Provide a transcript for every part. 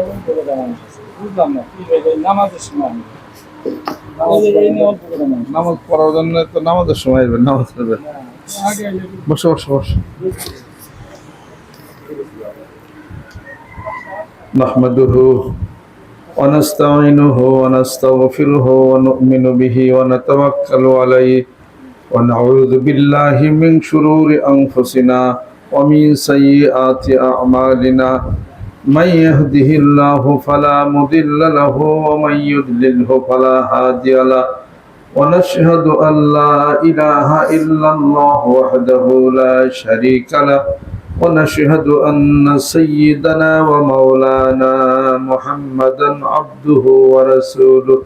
অল্প করে মানুষ আছে বুঝলাম না কি হয়ে যায় নামাজের সময় আমি নামাজ এই নিয়ে অল্প করে মানুষ নামাজ পড়ার জন্য তো নামাজের সময় আসবেন নামাজ পড়বেন না, আগে আগে বসো বসো বসো نحمده ونستعينه ونستغفره ونؤمن به ونتوكل عليه ونعوذ بالله من شرور أنفسنا ومن سيئات أعمالنا من يهده الله فلا مضل له ومن يضلله فلا هادي له ونشهد أن لا إله إلا الله وحده لا شريك له ونشهد أن سيدنا ومولانا محمدا عبده ورسوله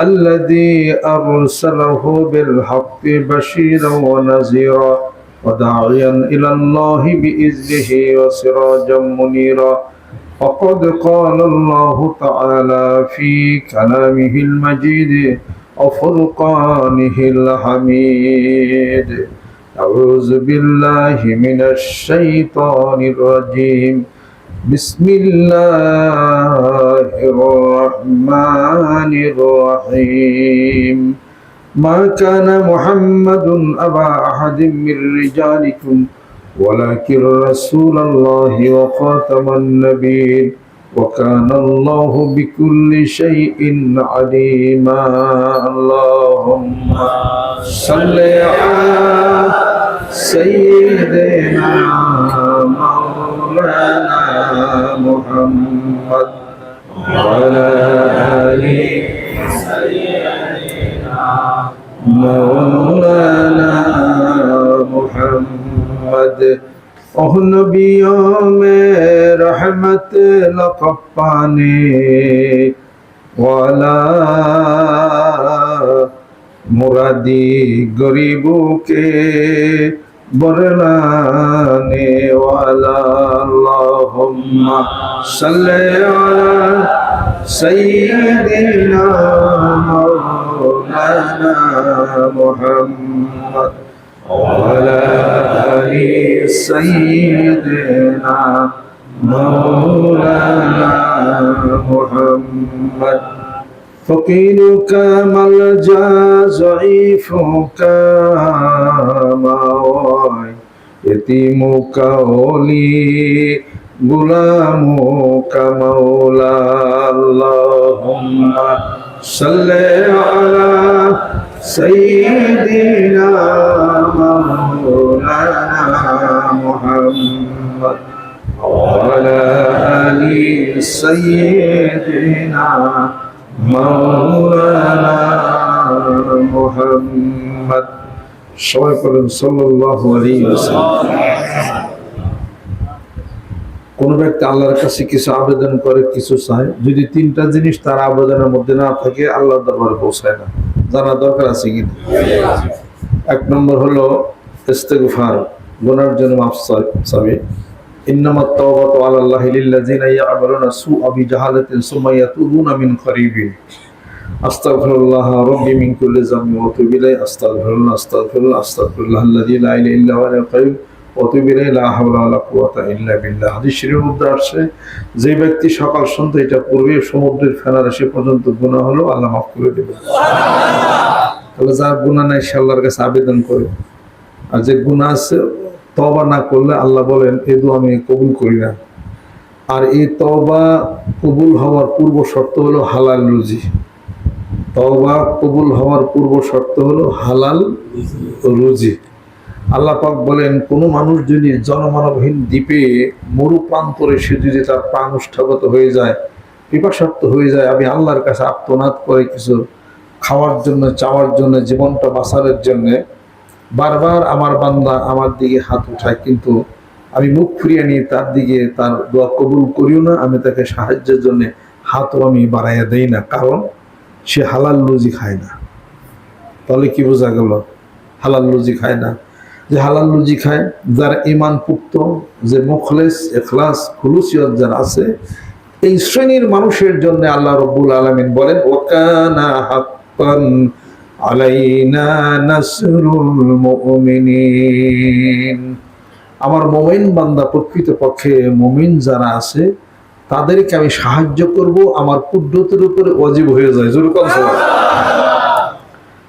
الذي أرسله بالحق بشيرا ونذيرا وداعيا إلى الله بإذنه وسراجا منيرا وقد قال الله تعالى في كلامه المجيد وفرقانه الحميد أعوذ بالله من الشيطان الرجيم بسم الله الرحمن الرحيم ما كان محمد أبا أحد من رجالكم ولكن رسول الله وخاتم النبيين وكان الله بكل شيء عليما اللهم صل على سيدنا مولانا محمد وعلى آله مولانا محمد ओह नबियों में रहमत लक़ब पाने वाला मुरादी गरीबों के बरलाने वाला अल्लाहुम्मा सल्ले अला सय्यिदिना मौलाना मुहम्मद وعلى آل سيدنا مولانا محمد فقيرك ملجا ضعيفك مواي يتيمك ولي غلامك مولا اللهم صل على سيدنا مولانا محمد وعلى آل سيدنا مولانا محمد সবাই করেন সাল্লাল্লাহু আলাইহি ওয়াসাল্লাম কোন ব্যক্তি আল্লাহর কাছে কিছু আবেদন করে কিছু চায় যদি তিনটা জিনিস তার আবেদনের মধ্যে না থাকে আল্লাহর দরবারে পৌঁছায় না জানা দরকার আছে কিনা এক নম্বর হলো ইস্তেগফার, গুনার জন্য মাফ চাবে। ইন্নামাত তাওবাতু আলাল্লাহি লিল্লাযিনা ইয়া'মালুনা সুআ বিজাহালাতিন সুম্মা ইয়াতুবুনা মিন করিবিন আস্তাগফিরুল্লাহ রাব্বি মিন কুল্লি যামবি ওয়া আতুবু ইলাইহি, আস্তাগফিরুল্লাহ আস্তাগফিরুল্লাহ আস্তাগফিরুল্লাহ আল্লাযী লা ইল্লা যে ব্যক্তি সকাল সন্ধ্যা এটা পূর্বে সমুদ্রের ফেনার আসে পর্যন্ত গুনাহ হলো, আল্লাহ মাফ করে দেবে তাহলে যার গুনাহ নাই, সে আল্লাহর কাছে আবেদন করে। আর যে গুনাহ আছে তবা না করলে আল্লাহ বলেন, এ দু আমি কবুল করি না। আর এই তবা কবুল হওয়ার পূর্ব শর্ত হলো হালাল রুজি। তবা কবুল হওয়ার পূর্ব শর্ত হলো হালাল রুজি। আল্লাহ পাক বলেন, কোনো মানুষ যদি জনমানবহীন দ্বীপে মরু প্রান্তরে সে যদি তার প্রাণুষ্ঠাগত হয়ে যায় পিপাসার্থ হয়ে যায়, আমি আল্লাহর কাছে আত্মনাদ করে কিছু খাওয়ার জন্য, চাওয়ার জন্য, জীবনটা বাঁচানোর জন্যে বারবার আমার বান্দা আমার দিকে হাত উঠায়, কিন্তু আমি মুখ ফিরিয়ে নিয়ে তার দিকে তার দোয়া কবুল করিও না, আমি তাকে সাহায্যের জন্য হাতও আমি বাড়াইয়া দেই না, কারণ সে হালাল লুজি খায় না। তাহলে কি বোঝা গেল? হালাল লুজি খায় না। যে হালাল লুজি খায়, যার ইমান পুক্ত, যে মুখলেস, এখলাস, খুলুসিয়ত যার আছে, এই শ্রেণির মানুষের জন্য আল্লাহ রব্বুল আলমিন বলেন ওকানা হাক্কান আলাইনা নাসরুল মুমিনিন। আমার মোমিন বান্দা প্রকৃত পক্ষে মুমিন যারা আছে, তাদেরকে আমি সাহায্য করব, আমার কুদ্রতের উপরে অজীব হয়ে যায়। জোর কথা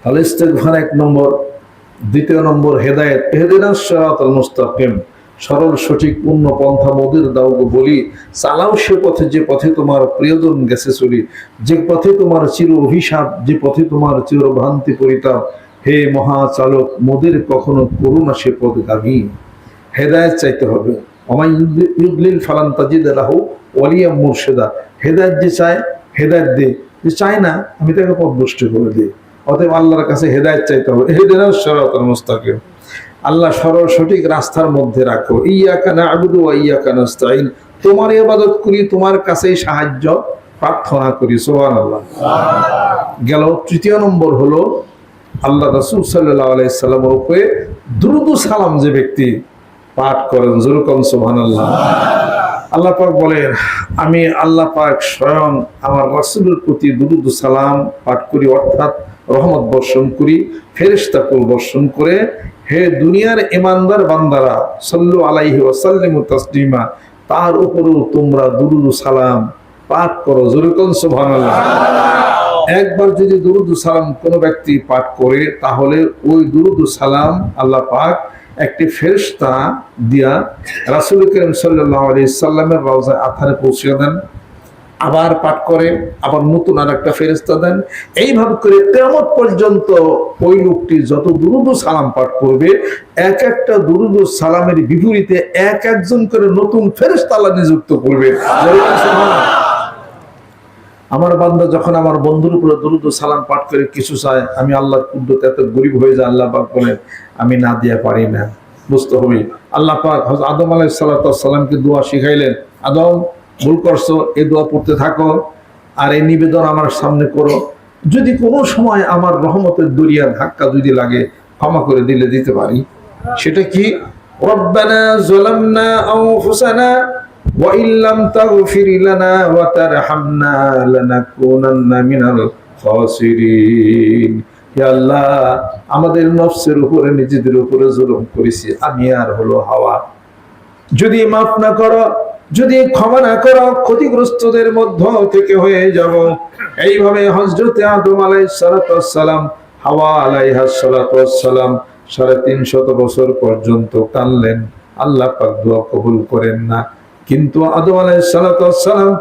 তাহলে এক নম্বর। দ্বিতীয় নম্বর, হেদায়েত। হেদিনাস সিরাতাল মুস্তাকিম। সরল, সঠিক, পূর্ণ পন্থা মোদের দাওগো বলি। চালাও সে পথে যে পথে তোমার প্রিয়জন গেছে চলি। যে পথে তোমার চির অভিশাপ, যে পথে তোমার চির ভ্রান্তি পরিতাপ, হে মহাচালক, মোদের কখনো করুণা সে পদ গামী হেদায়েত চাইতে হবে। আমায় ইউদলিল ফালান তাজিদ রাহু ওয়ালিয়া মুর্শেদা। হেদায়েত যে চায়, হেদায়েত দে। যে চায় না, আমি তাকে পথ করে দিই অতএব আল্লাহর কাছে হেদায়েত চাইতে হবে। হেদায়েত সরাতাল মুস্তাকিম। আল্লাহ সরল সঠিক রাস্তার মধ্যে রাখো। ইয়াকা না'বুদু ওয়া ইয়াকা নাস্তাইন তোমার ইবাদত করি, তোমার কাছেই সাহায্য, প্রার্থনা করি। সুবহানাল্লাহ। গেল তৃতীয় নম্বর হলো, আল্লাহ রাসূল সাল্লাল্লাহু আলাইহি সাল্লামের উপরে দ্রুত সালাম যে ব্যক্তি পাঠ করেন জুরুকম সোহান আল্লাহ আল্লাহ পাক বলেন, আমি আল্লাহ পাক স্বয়ং আমার রাসূলের প্রতি দুরুদ সালাম পাঠ করি, অর্থাৎ রহমত বর্ষণ করি, ফেরেশতা কুল বর্ষণ করে, হে দুনিয়ার ইমানদার বান্দারা, সাল্লু আলাইহি ওয়াসাল্লিমু তাসলিমা, তার উপরেও তোমরা দুরুদ সালাম পাঠ করো। জুরুকম সুবহানাল্লাহ। একবার যদি দুরুদ সালাম কোনো ব্যক্তি পাঠ করে, তাহলে ওই দুরুদ সালাম আল্লাহ পাক একটি ফেরেশতা দিয়া রাসূল করিম সাল্লাল্লাহু আলাইহি সাল্লামের রওজা আথারে পৌঁছে দেন। আবার পাঠ করে, আবার নতুন আর একটা ফেরেস্তা দেন এইভাবে করে তেমন পর্যন্ত ওই লোকটি যত দুরুদ সালাম পাঠ করবে, এক একটা দুরুদ সালামের বিপরীতে এক একজন করে নতুন ফেরেস্তা আল্লাহ নিযুক্ত করবে। আমার বান্দা যখন আমার বন্ধুর উপরে দুরুদ সালাম পাঠ করে কিছু চায়, আমি আল্লাহর কুদ্দতে এত গরিব হয়ে যায়, আল্লাহ পাক বলেন, আমি না দিয়া পারি না। বুঝতে হবে। আল্লাহ পাক আদম আলাইহিস সালামকে দোয়া শিখাইলেন। আদম ভুল করছ এই দোয়া পড়তে থাকো, আর এই নিবেদন আমার সামনে করো। যদি কোনো সময় আমার রহমতের দরিয়া ধাক্কা যদি লাগে, ক্ষমা করে দিলে দিতে পারি। সেটা কি? আল্লাহ, আমাদের নফসের উপরে, নিজেদের উপরে জুলুম করেছি, আমি আর হলো হাওয়া। যদি মাফ না করো যদি ক্ষমা না করো, ক্ষতিগ্রস্তদের মধ্য থেকে হয়ে যাব। এইভাবে হজরতে আদম আলাই সালাম হাওয়া আলাইহা সালাম সাড়ে তিনশত বছর পর্যন্ত কানলেন আল্লাহ পাক দোয়া কবুল করেন না। কিন্তু আদম আলাই সালাম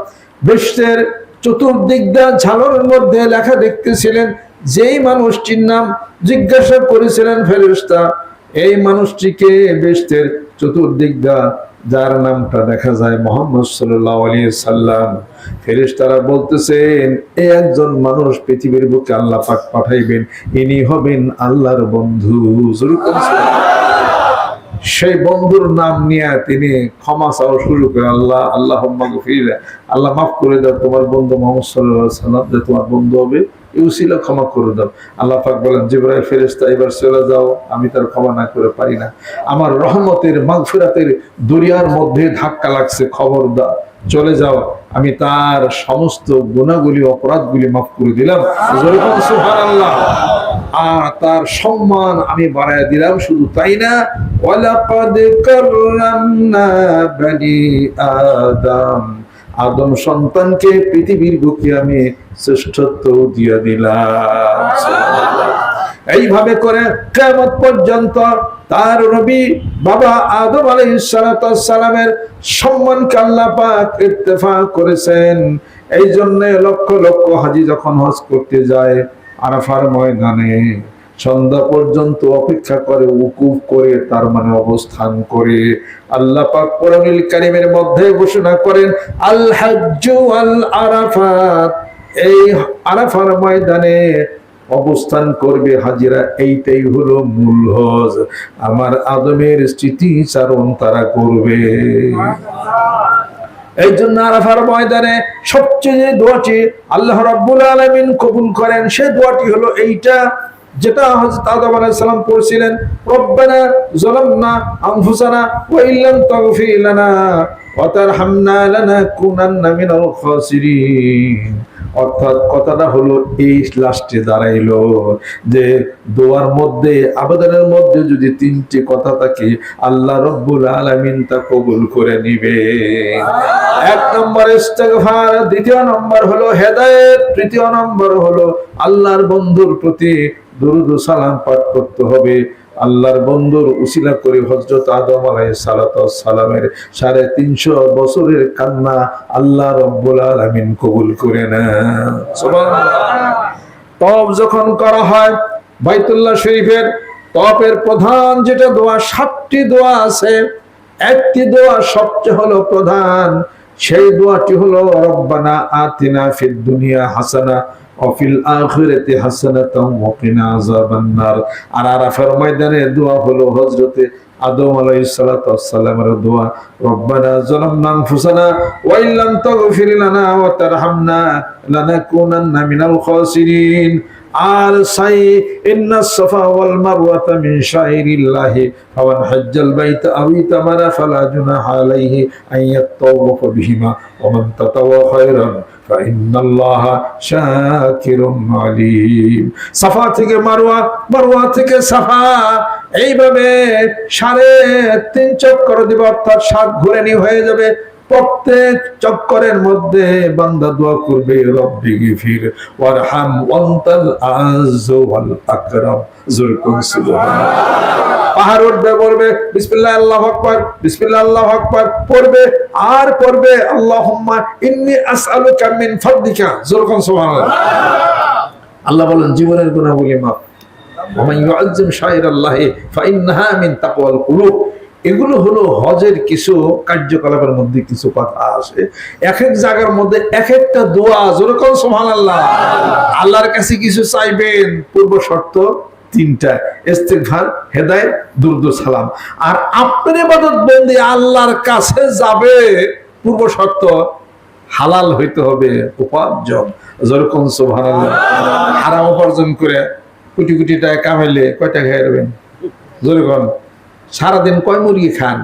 বিশ্বের চতুর্দিক দা ঝালরের মধ্যে লেখা দেখতেছিলেন, যেই মানুষটির নাম জিজ্ঞাসা করেছিলেন ফেরেশতা, এই মানুষটিকে বেশতের চতুর্দিক দা যার নামটা দেখা যায় মোহাম্মদ সাল্লাহ সাল্লাম। ফেরেশতারা বলতেছেন এই একজন মানুষ পৃথিবীর বুকে আল্লাহ পাক পাঠাইবেন, ইনি হবেন আল্লাহর বন্ধু। সেই বন্ধুর নাম নিয়ে তিনি ক্ষমা চাওয়া শুরু করে আল্লাহ আল্লাহ আল্লাহ মাফ করে দাও, তোমার বন্ধু মোহাম্মদ সাল্লাহ সাল্লাম যে তোমার বন্ধু হবে এই উসিলা ক্ষমা করে দাও। আল্লাহ পাক বলেন, জিব্রাইল ফেরেশতা, এবার চলে যাও, আমি তার ক্ষমা না করে পারি না। আমার রহমতের, মাগফিরাতের দরিয়ার মধ্যে ধাক্কা লাগছে খবর দা চলে যাও। আমি তার সমস্ত গুণাগুলি, অপরাধগুলি মাফ করে দিলাম। আর তার সম্মান আমি বাড়ায় দিলাম, শুধু তাই না, ওয়ালাকাদ কাররামনা বানি আদম আদম সন্তানকে পৃথিবীর বুকে আমি শ্রেষ্ঠত্ব দিয়ে দিলাম। এইভাবে করে কেমন পর্যন্ত তার নবী বাবা আদম আলাইহিস সালামের সম্মানকে আল্লাহ পাক ইত্তেফাক করেছেন। এই জন্য লক্ষ লক্ষ হাজি যখন হজ করতে যায় আরাফার ময়দানে। সন্ধ্যা পর্যন্ত অপেক্ষা করে, উকুফ করে, তার মানে অবস্থান করে। আল্লাহ পাক কারীমের মধ্যে ঘোষণা করেন আল আরাফাত এই আরাফার ময়দানে অবস্থান করবে হাজিরা, এইটাই হলো মূল হজ। আমার আদমের স্মৃতিচারণ তারা করবে। এই জন্য আরাফার ময়দানে সবচেয়ে যে দোয়াটি আল্লাহ রাব্বুল আলামিন কবুল করেন, সে দোয়াটি হলো এইটা যেটা অর্থাৎ কথাটা হলো দাঁড়াইলো যে দোয়ার মধ্যে, আবেদনের মধ্যে যদি তিনটি কথা থাকে, আল্লাহ রব্বুল আলমিন তা কবুল করে নিবে। এক নম্বর দ্বিতীয় নম্বর হলো হেদায়েত, তৃতীয় নম্বর হলো আল্লাহর বন্ধুর প্রতি দুরুদ সালাম পাঠ করতে হবে। আল্লাহর বন্ধুর উসিলা করে হজরত আদম আলাই সালাত সালামের সাড়ে তিনশো বছরের কান্না আল্লাহ রব্বুল আলমিন কবুল করে না তব যখন করা হয় বাইতুল্লাহ শরীফের তপের প্রধান যেটা দোয়া, সাতটি দোয়া আছে। একটি দোয়া সবচেয়ে হলো প্রধান, সেই দোয়াটি হলো, রব্বানা আতিনা ফিদ দুনিয়া হাসানা অফিল আখিরাতি হাসানাতাও ওয়াকিনা আযাবান্নার আর আরাফার ময়দানে দোয়া হলো হযরতে আদম আলাইহিস সালাতু ওয়াসসালামের দোয়া, রব্বানা যালামনা আনফুসানা ওয়া ইল্লাম তাগফির লানা ওয়া তারহামনা লানাকুনান্না মিনাল খাসিরিন। আর সাই, ইন্না সাফা ওয়াল মারওয়াতা মিন শাইরিল্লাহি ফামান হাজ্জাল বাইতা আও ইতামারা ফালা জুনাহা আলাইহি আন ইয়াতাওয়াফা বিহিমা ওয়া মান তাতাওয়া খায়রান। ফাইন্নাল্লাহ শাকিরুম আলিম সাফা থেকে মারওয়া মারওয়া থেকে সাফা। এইভাবে সাড়ে তিন চক্কর দিব, অর্থাৎ সাত ঘুরে নিয়ে হয়ে যাবে। প্রত্যেক চক্করের মধ্যে বান্দা দোয়া করবে, রব্বি গিফির ওয়ারহাম ওয়ান্তাল আজ ওয়াল আকরাম। জুরকুন সুবহানাল্লাহ। পাহাড় উঠবে বলবে বিসমিল্লাহ, আল্লাহ আকবার, বিসমিল্লাহ, আল্লাহ আকবার, পড়বে, আর পড়বে, আল্লাহুম্মা ইন্নী আসআলুকা মিন ফাদলিকা। জোরকন সুবহানাল্লাহ। আল্লাহ বলেন, জীবনের গুনাহগুলি মাফ। ওমান ইউআজ্জিম শাইরাল্লাহি ফাইন্নাহা মিন তাকওয়াল কুলুব। এগুলো হলো হজের কিছু কার্যকলাপের মধ্যে কিছু কথা আসে। এক এক জায়গার মধ্যে এক একটা দোয়া যেরকম সোহান আল্লাহ আল্লাহর কাছে কিছু চাইবেন, পূর্ব শর্ত তিনটা, ইস্তেগফার, হেদায়েত, দুরুদ সালাম। আর আপনার ইবাদত বন্দি আল্লাহর কাছে যাবে, পূর্ব শর্ত হালাল হইতে হবে উপার্জন। যেরকম সোহান আল্লাহ হারাম উপার্জন করে কোটি কোটি টাকা কামাইলে কয় টাকা খাইবেন যেরকম সারাদিন কয় মুরগি খান?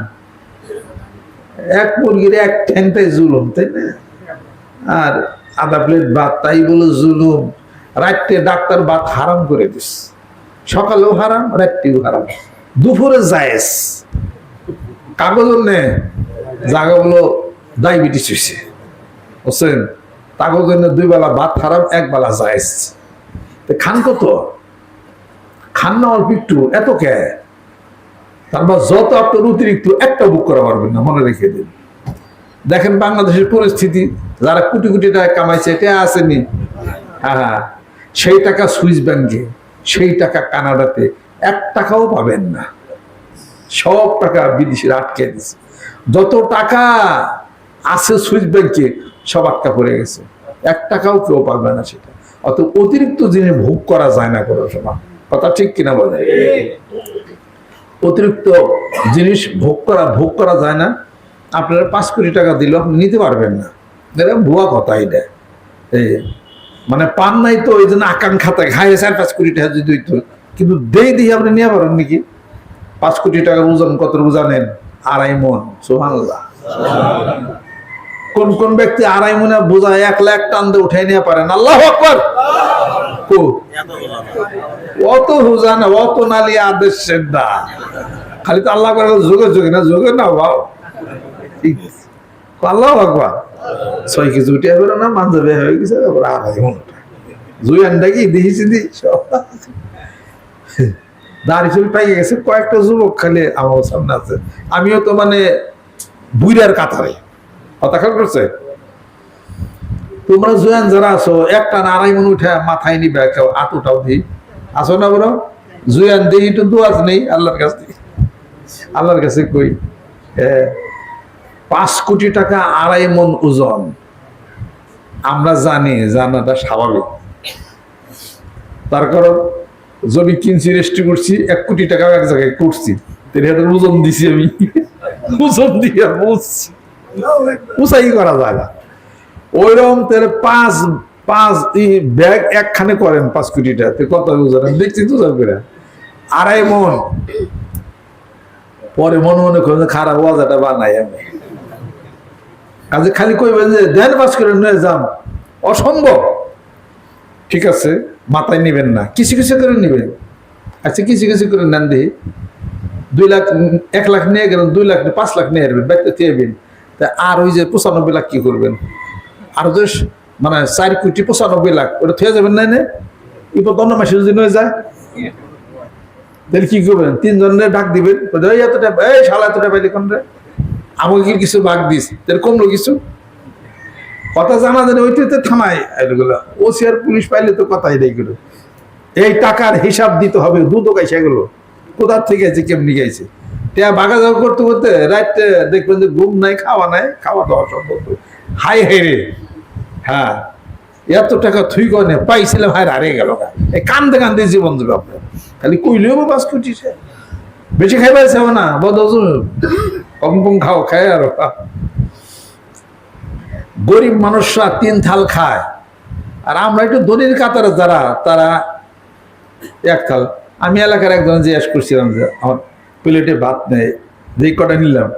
এক মুরগির এক ঠ্যাংটাই জুলুম, তাই না? আর আধা প্লেট ভাত, তাই বলে জুলুম। রাত্রে ডাক্তার ভাত হারাম করে দিস। সকালেও হারাম, রাত্রিও হারাম। দুপুরে জায়েজ। কাগজ নে। জাগা বলো, ডায়াবেটিস হয়েছে বুঝছেন? তাগো জন্য দুই বেলা ভাত হারাম, এক বেলা জায়েজ। খান কত? খান না অল্প একটু, এত কে? তারপর যত আপনার অতিরিক্ত, একটা বুক করা পারবেন না, মনে রেখে দিন। দেখেন বাংলাদেশের পরিস্থিতি, যারা কোটি কোটি টাকা কামাইছে, এটা আসেনি। হ্যাঁ সেই টাকা সুইস ব্যাংকে, সেই টাকা কানাডাতে, এক টাকাও পাবেন না। সব টাকা বিদেশিরা আটকে দিছে। যত টাকা আছে সুইস ব্যাংকে, সব আটকা পড়ে গেছে। এক টাকাও কেউ পাবে না সেটা। অত অতিরিক্ত জিনিস ভোগ করা যায় না কোনো সময়। কথা ঠিক কিনা বলে অতিরিক্ত জিনিস ভোগ করা ভোগ করা যায় না। আপনারা পাঁচ কোটি টাকা দিল আপনি নিতে পারবেন না। এটা ভুয়া কথা এটা। এই মানে পান নাই তো ওই জন্য আকাঙ্ক্ষা আকাঙ্ক্ষাতে খাই চার, পাঁচ কোটি টাকা যদি হইতো, কিন্তু দেই দিয়ে আপনি নিয়ে পারেন নাকি? পাঁচ কোটি টাকার ওজন কত জানেন? আড়াই মন। সোহান্লাহ কোন কোন ব্যক্তি আড়াই মনে বোঝায়, এক লাখ টান দিয়ে উঠাই নিয়ে পারেন। আল্লাহ আকবর। কো অত হুজা না অত নালি আদেশ সেদ্ধা। খালি তো আল্লাহ করে যোগে যোগে না যোগে না বাও আল্লাহ কেজি উঠে বেরো না গেছে গেছে, কয়েকটা যুবক খালি আমার সামনে আছে। আমিও তো মানে বুইরার কাতারে। খেয়াল করছে? তোমরা জয়ান যারা আছো, একটা আড়াই মন উঠে মাথায় নিবে, কেউ উঠাও দি। আসো না বলো জুয়ান দেহি তো দোয়াজ নেই, আল্লাহর কাছে আল্লাহর কাছে কই পাঁচ কোটি টাকা আড়াই মন ওজন। আমরা জানি জানাটা স্বাভাবিক। তার কারণ জমি কিনছি, রেস্টি করছি, এক কোটি টাকা এক জায়গায় করছি। ওজন দিছি আমি। ওজন দিয়ে উঁচাই করা যায় না। ওইরকম তাহলে পাঁচ পাঁচ ই ব্যাগ একখানে করেন পাঁচ কোটি টাকা তো কত আমি দেখছি তো আড়াই মন। পরে মনে মনে করেন খারাপ ওয়াজাটা বানাই আমি। কাজে খালি কইবেন যে ধ্যান পাস করে নিয়ে যান। অসম্ভব। ঠিক আছে, মাথায় নেবেন না। কিছু কিছু করে নেবেন। আচ্ছা কিছু কিছু করে নেন দিই দুই লাখ, এক লাখ নিয়ে গেলেন, দুই লাখ, পাঁচ লাখ নিয়ে আসবেন, ব্যাগটা থিয়েবেন তা আর ওই যে পঁচানব্বই লাখ কি করবেন? আর যে মানে চার কোটি পঁচানব্বই লাখ, ওটা থিয়ে যাবেন না এনে? এবার মাসে যদি নয় যায়? তাহলে কি করবেন? তিনজনের ডাক দিবেন এতটা এই রে আমাকে কি কিছু ভাগ দিস তাহলে কমলো কিছু? কথা জানা জানে ওইটাতে থামায়, এগুলো। ওসিআর পুলিশ পাইলে তো কথাই নেই গুলো এই টাকার হিসাব দিতে হবে, দুধ গাইছে এগুলো। কোথার থেকে গেছে কেমনি গেছে টিয়া বাগা যাওয়া করতে করতে রাইতে দেখবেন যে ঘুম নাই, খাওয়া নাই, খাওয়া দাওয়া সম্ভব হাই হেরে হ্যাঁ এত টাকা থুই করে পাইছিলাম হায় হারিয়ে গেল এই কান্দে কান্দে জীবন দেবে আপনার। খালি কইলেও বাস করছিস বেশি খাই পাইছে না বদ কম খাও, খায় আর গরিব মানুষরা তিন থাল খায়। আর আমরা একটু ধনির কাতারে যারা, তারা এক থাল। আমি এলাকার একজন জিজ্ঞেস করছিলাম যে, আমার প্লেটে ভাত নেই, যে কটা নিলাম?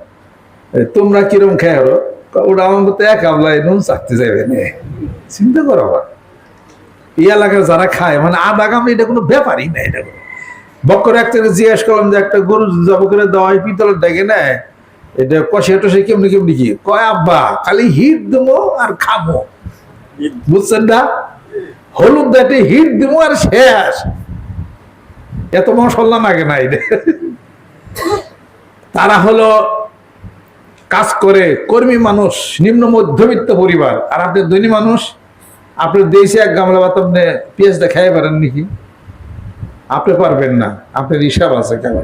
তোমরা কিরম খেয়ে আরও? ওটা আমার মতো এক আমলায় নুন চাকতে যাবে না। চিন্তা করো আবার। এই এলাকার যারা খায় মানে আধা গাম এটা কোনো ব্যাপারই না এটা। কোনো বক্কর একটা জিজ্ঞেস করলাম যে একটা গরু জব করে দেওয়া হয় পিতলের ডেকে নেয় এটা কষে টসে কেমনি কেমনি কি? কয়, আব্বা, খালি হিট দেবো আর খাব বুঝছেন না? হলুদ দাঁতে হিট দেবো আর শেষ। এত মশলা লাগে না এটা। তারা হলো কাজ করে, কর্মী মানুষ, নিম্ন মধ্যবিত্ত পরিবার। আর আপনি ধনী মানুষ আপনার দেশে এক গামলা ভাত আপনি পেঁয়াজ দেখাই পারেন নাকি? আপনি পারবেন না, আপনার হিসাব আছে কেন?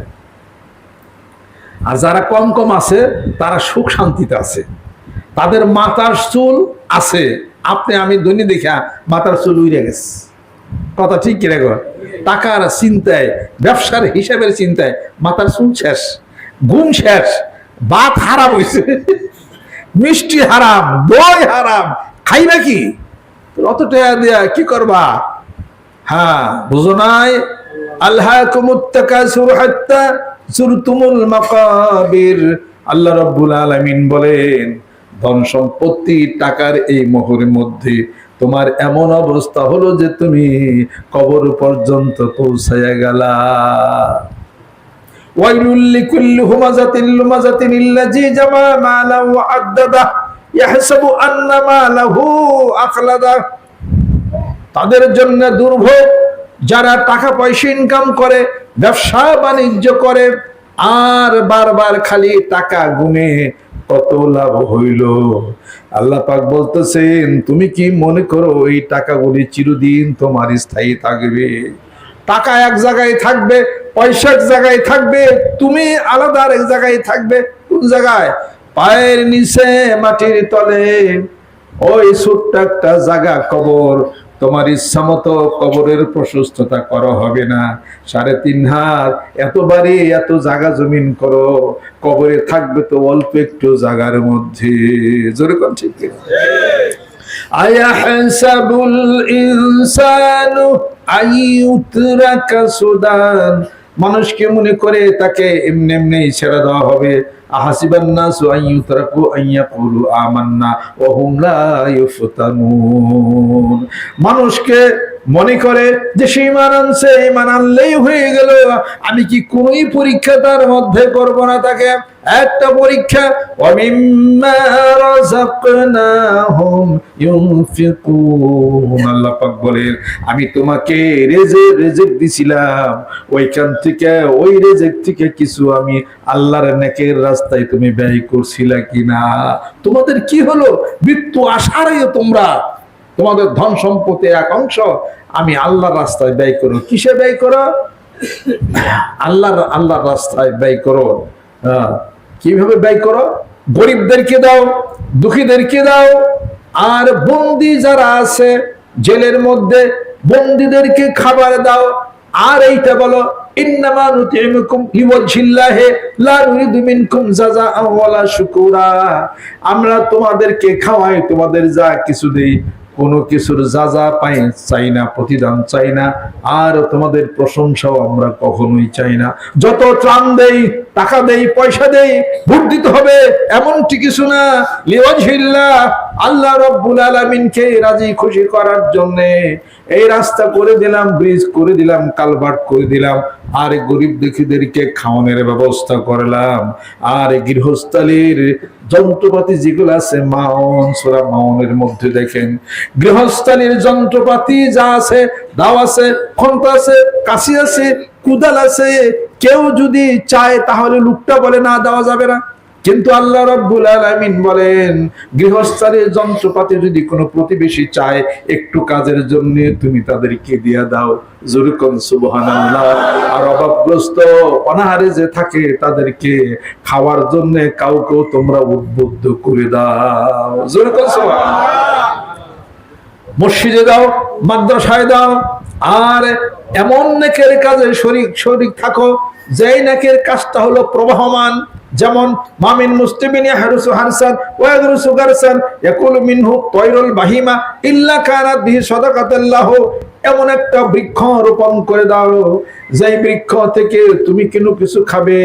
আর যারা কম কম আছে, তারা সুখ শান্তিতে আছে। তাদের মাথার চুল আছে। আপনি, আমি ধনী দেখা মাথার চুল উড়ে গেছে। কথা ঠিক কিনা গো? টাকার চিন্তায়, ব্যবসার হিসাবের চিন্তায় মাথার চুল শেষ, ঘুম শেষ। ভাত হারাম হয়েছে মিষ্টি হারাম, দই হারাম। খাই নাকি অত টাকা দিয়া কি করবা? হ্যাঁ বুঝো নাই? আল্লাহ কুমুত্তাকাসুর হাত্তা সুরতুমুল মাকাবির। আল্লাহ রাব্বুল আলামিন বলেন, ধন সম্পত্তি টাকার এই মোহরের মধ্যে তোমার এমন অবস্থা হলো যে তুমি কবর পর্যন্ত পৌঁছায়া গেলা। লিকুল্লি হুমাজাতিল লুমাজাতিন ইল্লাজি জামা মালা ওয়া আদ্দাদা ইয়াহসাবু আন্না মালাহু আখলাদা। তাদের জন্য দুর্ভোগ, যারা টাকা পয়সা ইনকাম করে, ব্যবসা বাণিজ্য করে, আর বারবার খালি টাকা গুনে কত লাভ হইল? আল্লাহ পাক বলতেছেন, তুমি কি মনে করো এই টাকাগুলি চিরদিন তোমার স্থায়ী থাকবে? টাকা এক জায়গায় থাকবে, পয়সা এক জায়গায় থাকবে, তুমি আলাদা এক জায়গায় থাকবে। কোন জায়গায়? পায়ের নিচে, মাটির তলে। ওই ছোট্ট একটা জায়গা কবর, তোমার ইচ্ছা মতো কবরের প্রশস্ততা করা হবে না। সাড়ে তিন হাত, এত বাড়ি, এত জায়গা জমিন করো। কবরে থাকবে তো অল্প একটু জায়গার মধ্যে। জোরে কোন ঠিক? أيحسب الإنسان أن يترك سدى মানুষকে মনে করে তাকে এমনি এমনি ছেড়ে দেওয়া হবে আহাসিবান নাসু আন ইউতরাকু আন ইয়াকুলু আমান্না ওয়া হুম লা ইফতানুন মানুষকে মনে করে যে সেই ইমান আনছে ইমান আনলেই হয়ে গেল। আমি কি কোন পরীক্ষা তার মধ্যে করব না তাকে? একটা পরীক্ষা আমি তোমাকে রেজেক রেজেক দিছিলাম। ওইখান থেকে, ওই রেজেক থেকে কিছু আমি আল্লাহর নেকের রাস্তায় তুমি ব্যয় করছিলা কিনা? তোমাদের কি হলো? মৃত্যু আসারে তোমরা। তোমাদের ধন সম্পত্তি এক অংশ আমি আল্লাহর রাস্তায় ব্যয় করো। কিসে ব্যয় করো? আল্লাহর আল্লাহর রাস্তায় ব্যয় করো। হ্যাঁ। কীভাবে ব্যয় করো? গরিবদেরকে দাও, দুঃখীদেরকে দাও, আর বন্দি যারা আছে, জেলের মধ্যে বন্দীদেরকে খাবার দাও। আর এইটা বলো আমরা তোমাদেরকে খাওয়াই, তোমাদের যা কিছু দেই। কোনো কিছুর যা যা পাই, চাই না, প্রতিদান চাই না। আর তোমাদের প্রশংসাও আমরা কখনোই চাই না। যত ত্রাণ দেই, টাকা দেই, পয়সা দেই, ভোট দিতে হবে, এমনটি কিছু না। লিওয়াজহিল্লাহ, আল্লাহ রব্বুল আলমিনকে রাজি খুশি করার জন্য এই রাস্তা করে দিলাম, ব্রিজ করে দিলাম, কালভার্ট করে দিলাম। আর গরিব দুঃখীদেরকে খাওয়ানোর ব্যবস্থা করলাম। আর গৃহস্থালির যন্ত্রপাতি যেগুলো আছে, মাওন, সোরা মাওনের মধ্যে দেখেন। গৃহস্থালির যন্ত্রপাতি যা আছে, দাও আছে খন্তা আছে, কাশি আছে, কুদাল আছে, কেউ যদি চায় তাহলে লুকটা বলে, না, দেওয়া যাবে না। কিন্তু আল্লাহ রাব্বুল আলামিন বলেন, গৃহস্থালির যন্ত্রপাতি যদি কোনো প্রতিবেশী চায়, একটু কাজের জন্য তুমি তাদেরকে দিয়া দাও। জোরকন সুবহানাল্লাহ। আর অভাবগ্রস্ত, অনাহারে যে থাকে তাদেরকে খাওয়ার জন্য কাউকেও তোমরা উদ্বুদ্ধ করে দাও। জোরকন সুবহানাল্লাহ। মসজিদে দাও, মাদ্রাসায় দাও, আর এমন নেকের কাজে শরিক শরিক থাকো, যেই নেকের কাজটা হলো প্রবাহমান যেমন, মামিন মুসলিমিন ইয়াহরুসু হারসান ওয়া ইয়াদরুসু গারসান, ইয়াকুলু মিনহু তয়রুল বাহিমা, ইল্লা কানাত বিহি সাদাকাতাল্লাহ এমন একটা বৃক্ষ রোপণ করে দাও, যেই বৃক্ষ থেকে তুমি কোনো কিছু খাবে,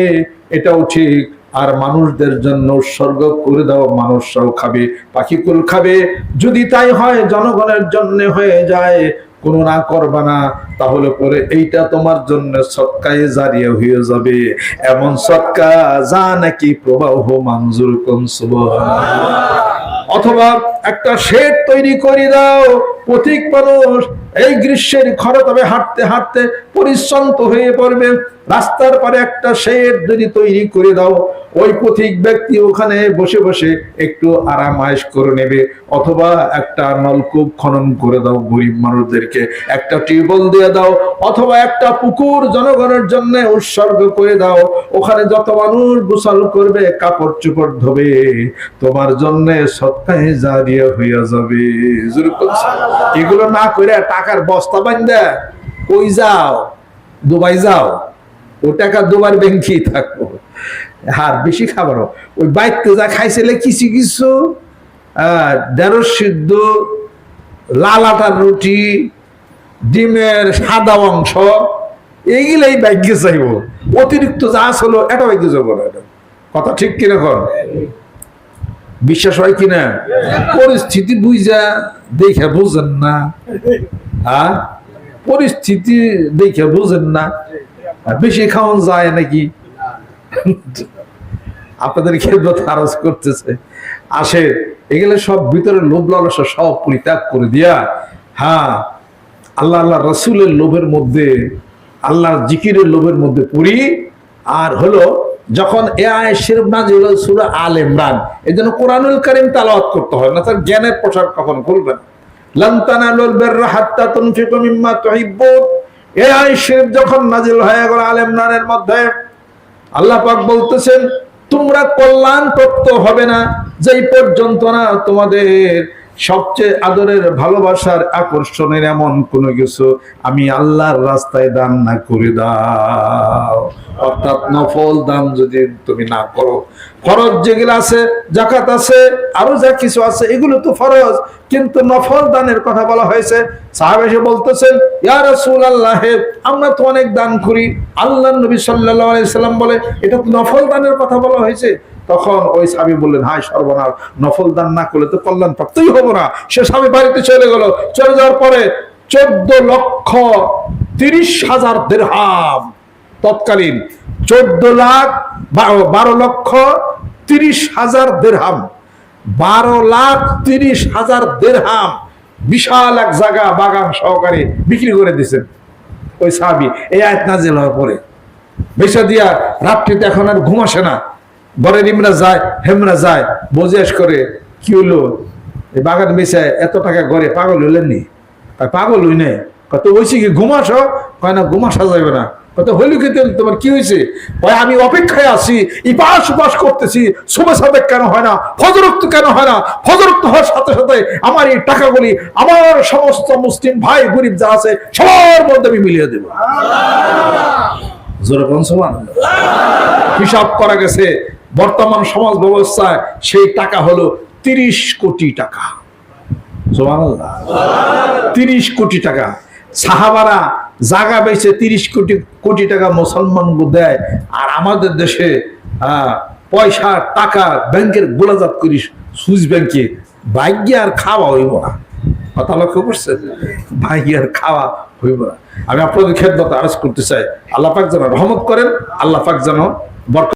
এটাও ঠিক। আর মানুষদের জন্য উৎসর্গ করে দাও, মানুষরাও খাবে, পাখিকুল খাবে। যদি তাই হয়, জনগণের জন্য হয়ে যায়। কোনো না করবা না, তাহলে পরে এইটা তোমার জন্য সৎকায় জারিয়া হয়ে যাবে। এমন সৎকা যা নাকি প্রবাহ মঞ্জুর কোন অথবা একটা শেড তৈরি করে দাও পথিক মানুষ এই গ্রীষ্মের খরতবে হাঁটতে হাঁটতে পরিশ্রান্ত হয়ে পড়বে। রাস্তার পরে একটা শেড যদি তৈরি করে দাও, ওই পথিক ব্যক্তি ওখানে বসে বসে একটু আরাম আয়েশ করে নেবে। অথবা একটা নলকূপ খনন করে দাও গরিব মানুষদেরকে। একটা টিউবওয়েল দিয়ে দাও, অথবা একটা পুকুর জনগণের জন্য উৎসর্গ করে দাও। ওখানে যত মানুষ গোসল করবে, কাপড় চোপড় ধোবে, তোমার জন্য সত্তায় জারিয়া হইয়া যাবে। এগুলো না করে টাকার বস্তা বান্ধা, কই যাও? দুবাই যাও? ও টাকা দুবার ব্যাংকেই থাকব। আর বেশি খাবারও ওই বাইতে যা খাইছিলে কিছু কিছু ঢেঁড়স সিদ্ধ লাল আটার রুটি, ডিমের সাদা অংশ এইগুলাই ব্যাংকে চাইব। অতিরিক্ত যা আসলো এটা ব্যাংকে যাব না। কথা ঠিক কিনা কর? বিশ্বাস হয় কিনা? পরিস্থিতি বুঝা, দেখে বুঝেন না। হ্যাঁ পরিস্থিতি দেখে বুঝেন না। বেশি খাওয়ান যায় নাকি? আপনাদের খেদমত আরজ করতেছে। আসে এগুলো সব ভিতরে লোভ লালসা সব পরিত্যাগ করে দিয়া হ্যাঁ আল্লাহ আল্লাহ রসুলের লোভের মধ্যে, আল্লাহর জিকিরের লোভের মধ্যে পড়ি, আর হলো যখন এ আয় শিরব নাজিল সুরা আল ইমরান, এই জন্য কোরআনুল করিম তালাওয়াত করতে হয়, না তার জ্ঞানের প্রসার কখন করবেন লান তানালুল বিররা হাত্তা তুনফিকু মিম্মা তুহিব্বুন। এ আই শরীফ যখন নাজিল হয়ে গেল আলেমনানের মধ্যে, আল্লাহ পাক বলতেছেন, তোমরা কল্যাণ প্রাপ্ত হবে না, যেই পর্যন্ত না তোমাদের সবচেয়ে আদরের ভালোবাসার আকর্ষণের এমন কোনো কিছু আমি আল্লাহর রাস্তায় দান না করে দাও। অর্থাৎ নফল দান যদি তুমি না করো। ফরজ যেগুলো আছে জাকাত আছে, আরও যা কিছু আছে, এগুলো তো ফরজ। কিন্তু নফল দানের কথা বলা হয়েছে। সাহাব এসে বলতেছেন, ইয়া রাসূলুল্লাহ, আমরা তো অনেক দান করি। আল্লাহ নবী আলাইহি সাল্লাম বলে, এটা তো নফল দানের কথা বলা হয়েছে। তখন ওই সাহাবী বললেন, হায় সর্বনাশ, নফল দান না করলে তো কল্যাণ প্রাপ্তই হব না। সে স্বামী বাড়িতে চলে গেল। চলে যাওয়ার পরে চোদ্দ লক্ষ তিরিশ হাজার দেড়হাম তৎকালীন চোদ্দ লাখ বারো লক্ষ তিরিশ হাজার দেড়হাম, বারো লাখ তিরিশ হাজার দেড়হাম বিশাল এক জায়গা বাগান সহকারে বিক্রি করে দিছেন ওই সাহাবি এই আয়াত নাজিল হওয়ার পরে বেসা দিয়া রাত্রিতে এখন আর ঘুম আসে না। ঘরের ইমরা যায় হেমরা যায় বজিয়াস করে কি হলো? এই বাগান বেচায় এত টাকা ঘরে পাগল হইলেননি আর পাগল হই নাই। কত হয়েছে কি ঘুমাসো কয় না ঘুমাসা যাবে না। কত হইল কি তোমার কি হয়েছে কয় আমি অপেক্ষায় আছি ইপাস উপাস করতেছি শুভে সাথে কেন হয় না ফজরক্ত কেন হয় না ফজরক্ত হওয়ার সাথে সাথে আমার এই টাকাগুলি আমার সমস্ত মুসলিম ভাই গরিব যা আছে সবার মধ্যে আমি মিলিয়ে দেবো। জোরে হিসাব করা গেছে বর্তমান সমাজ ব্যবস্থায় সেই টাকা হলো তিরিশ কোটি টাকা। তিরিশ কোটি টাকা। সাহাবারা জাগা বেচে তিরিশ কোটি কোটি টাকা মুসলমান দেয়, আর আমাদের দেশে পয়সা, টাকা, ব্যাংকের গোলাজাত করি সুইস ব্যাংকে ভাগ্যে আর খাওয়া হইব না। কথা লক্ষ্য করছেন? ভাগ্যে আর খাওয়া হইব না। আমি আপনাদের খেদমত আরজ করতে চাই। আল্লাহ পাক যেন রহমত করেন, আল্লাহ পাক যেন বরকত